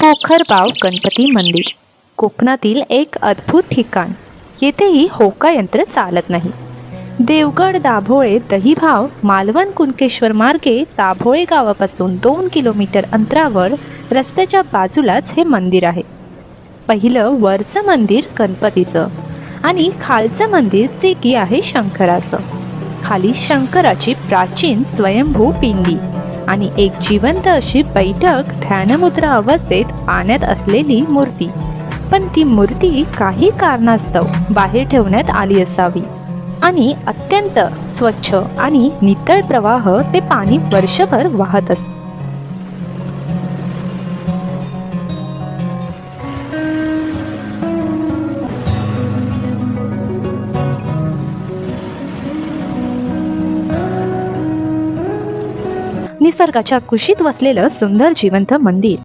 पोखरबाव गणपती मंदिर. कोकणातील एक अद्भुत ठिकाण. येथेही होका यंत्र चालत नाही. देवगड दाभोळे दहीभाव मालवण कुणकेश्वर मार्गे दाभोळे गावापासून दोन किलोमीटर अंतरावर रस्त्याच्या बाजूलाच हे मंदिर आहे. पहिलं वरचं मंदिर गणपतीचं आणि खालचं मंदिर जे की आहे शंकराचं. खाली शंकराची प्राचीन स्वयंभू पिंडी. आणि एक जिवंत अशी बैठक ध्यानमुद्रा अवस्थेत पाण्यात असलेली मूर्ती. पण ती मूर्ती काही कारणास्तव बाहेर ठेवण्यात आली असावी. आणि अत्यंत स्वच्छ आणि नितळ प्रवाह ते पाणी वर्षभर वाहत असते निसर्गाच्या कुशीत वसलेलं सुंदर जिवंत मंदिर.